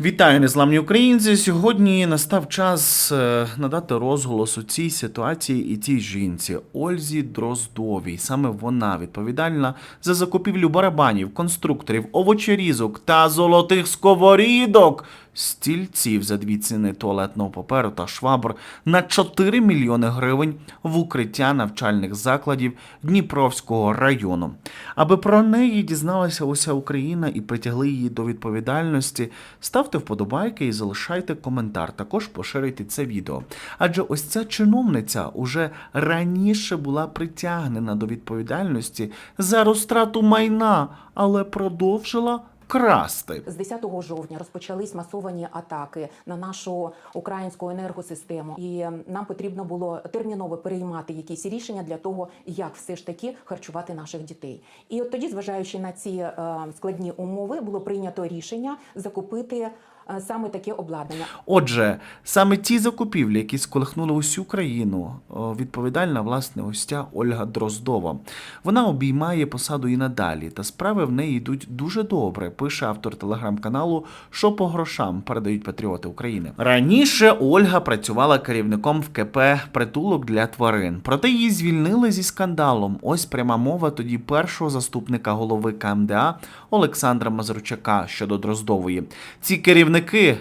Вітаю, незламні українці. Сьогодні настав час е, надати розголос у цій ситуації і цій жінці Ользі Дроздовій. Саме вона відповідальна за закупівлю барабанів, конструкторів, овочерізок та золотих сковорідок, стільців за дві ціни туалетного паперу та швабр на 4 мільйони гривень в укриття навчальних закладів Дніпровського району. Аби про неї дізналася уся Україна і притягли її до відповідальності, ставте вподобайки і залишайте коментар. Також поширюйте це відео. Адже ось ця чиновниця уже раніше була притягнена до відповідальності за розтрату майна, але продовжила красти. З 10 жовтня розпочались масовані атаки на нашу українську енергосистему, і нам потрібно було терміново переймати якісь рішення для того, як все ж таки харчувати наших дітей. І от тоді, зважаючи на ці е, складні умови, було прийнято рішення закупити саме таке обладнання. Отже, саме ті закупівлі, які сколихнули усю країну, відповідальна власне ця Ольга Дроздова. Вона обіймає посаду і надалі, та справи в неї йдуть дуже добре. Пише автор телеграм-каналу Що по грошам передають патріоти України. Раніше Ольга працювала керівником в КП притулок для тварин. Проте її звільнили зі скандалом. Ось пряма мова тоді першого заступника голови КМДА Олександра Мазурчака щодо Дроздової. Ці керівники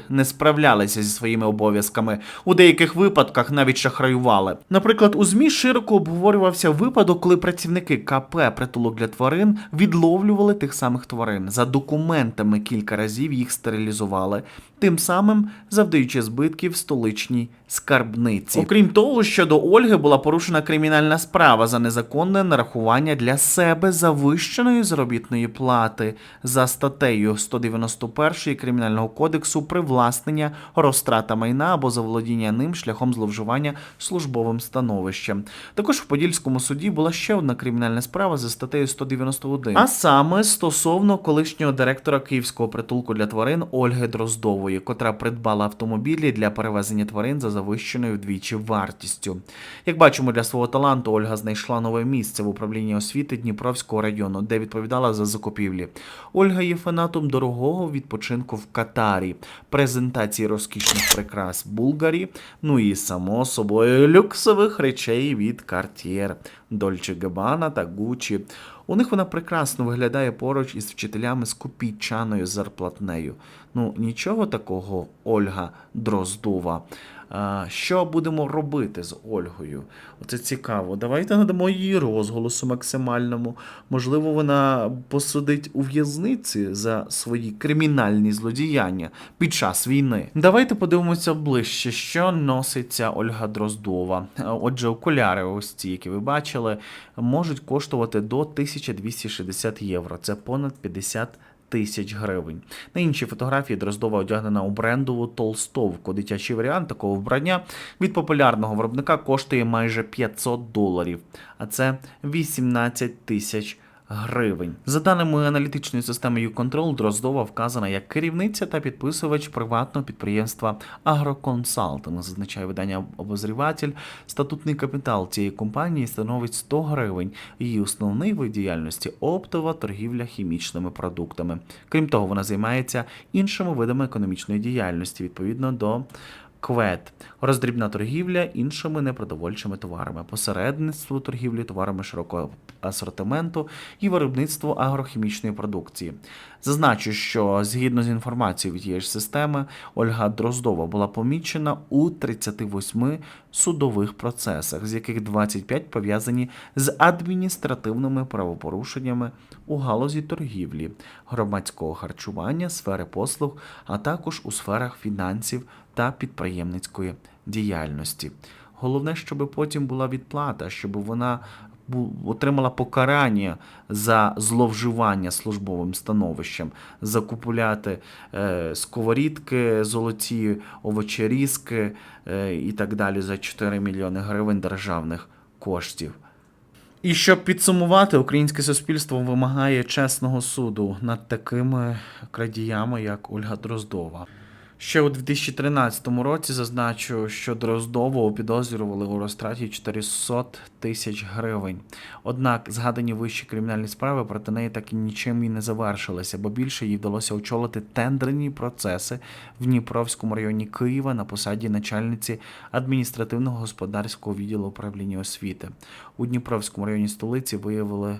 не справлялися зі своїми обов'язками. У деяких випадках навіть шахраювали. Наприклад, у ЗМІ широко обговорювався випадок, коли працівники КП притулок для тварин відловлювали тих самих тварин. За документами кілька разів їх стерилізували, тим самим завдаючи збитків столичній скарбниці. Окрім того, щодо Ольги була порушена кримінальна справа за незаконне нарахування для себе завищеної заробітної плати за статтею 191 Кримінального кодексу привласнення, розтрата майна або заволодіння ним шляхом зловживання службовим становищем. Також в Подільському суді була ще одна кримінальна справа за статтею 191, а саме стосовно колишнього директора Київського притулку для тварин Ольги Дроздової, котра придбала автомобілі для перевезення тварин за завищеною вдвічі вартістю. Як бачимо, для свого таланту Ольга знайшла нове місце в управлінні освіти Дніпровського району, де відповідала за закупівлі. Ольга є фанатом дорогого відпочинку в Катарі, презентації розкішних прикрас Булгарі, ну і само собою люксових речей від Cartier, Dolce Gabbana та Gucci. У них вона прекрасно виглядає поруч із вчителями з копійчаною зарплатнею. Ну, нічого такого, Ольга Дроздова. Що будемо робити з Ольгою? Оце цікаво. Давайте надамо їй розголосу максимальному. Можливо, вона посидить у в'язниці за свої кримінальні злодіяння під час війни. Давайте подивимося ближче, що носиться Ольга Дроздова. Отже, окуляри, ось ці, які ви бачили, можуть коштувати до 1260 євро. Це понад 50 тисяч гривень. На іншій фотографії Дроздова одягнена у брендову толстовку. Дитячий варіант такого вбрання від популярного виробника коштує майже 500 доларів, а це 18 тисяч гривень. За даними аналітичної системи YouControl, Дроздова вказана як керівниця та підписувач приватного підприємства Агроконсалтинг, зазначає видання обозріватель. Статутний капітал цієї компанії становить 100 гривень. Її основний вид діяльності оптова торгівля хімічними продуктами. Крім того, вона займається іншими видами економічної діяльності відповідно до КВЕД, роздрібна торгівля іншими непродовольчими товарами, посередництво торгівлі товарами широкого асортименту і виробництво агрохімічної продукції. Зазначу, що згідно з інформацією від тієї ж системи, Ольга Дроздова була помічена у 38 судових процесах, з яких 25 пов'язані з адміністративними правопорушеннями у галузі торгівлі, громадського харчування, сфери послуг, а також у сферах фінансів та підприємницької діяльності. Головне, щоб потім була відплата, щоб вона отримала покарання за зловживання службовим становищем, закупуляти е, сковорідки, золоті овочерізки е, і так далі за 4 мільйони гривень державних коштів. І щоб підсумувати, українське суспільство вимагає чесного суду над такими крадіями, як Ольга Дроздова. Ще у 2013 році зазначу, що Дроздову підозрювали у розтраті 400 тисяч гривень. Однак згадані вищі кримінальні справи проти неї так і нічим і не завершилися, бо більше їй вдалося очолити тендерні процеси в Дніпровському районі Києва на посаді начальниці адміністративного господарського відділу управління освіти. У Дніпровському районі столиці виявили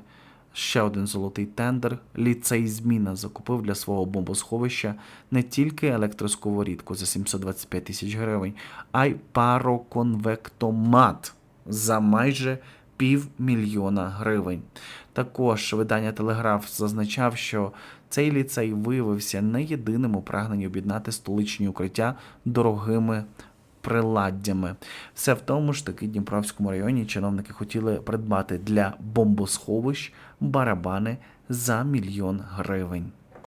ще один золотий тендер. Ліцей Зміна закупив для свого бомбосховища не тільки електросковорідку за 725 тисяч гривень, а й пароконвектомат за майже півмільйона гривень. Також видання Телеграф зазначав, що цей ліцей виявився не єдиним у прагненні об'єднати столичні укриття дорогими приладдями. Все в тому ж таки Дніпровському районі чиновники хотіли придбати для бомбосховищ барабани за мільйон гривень.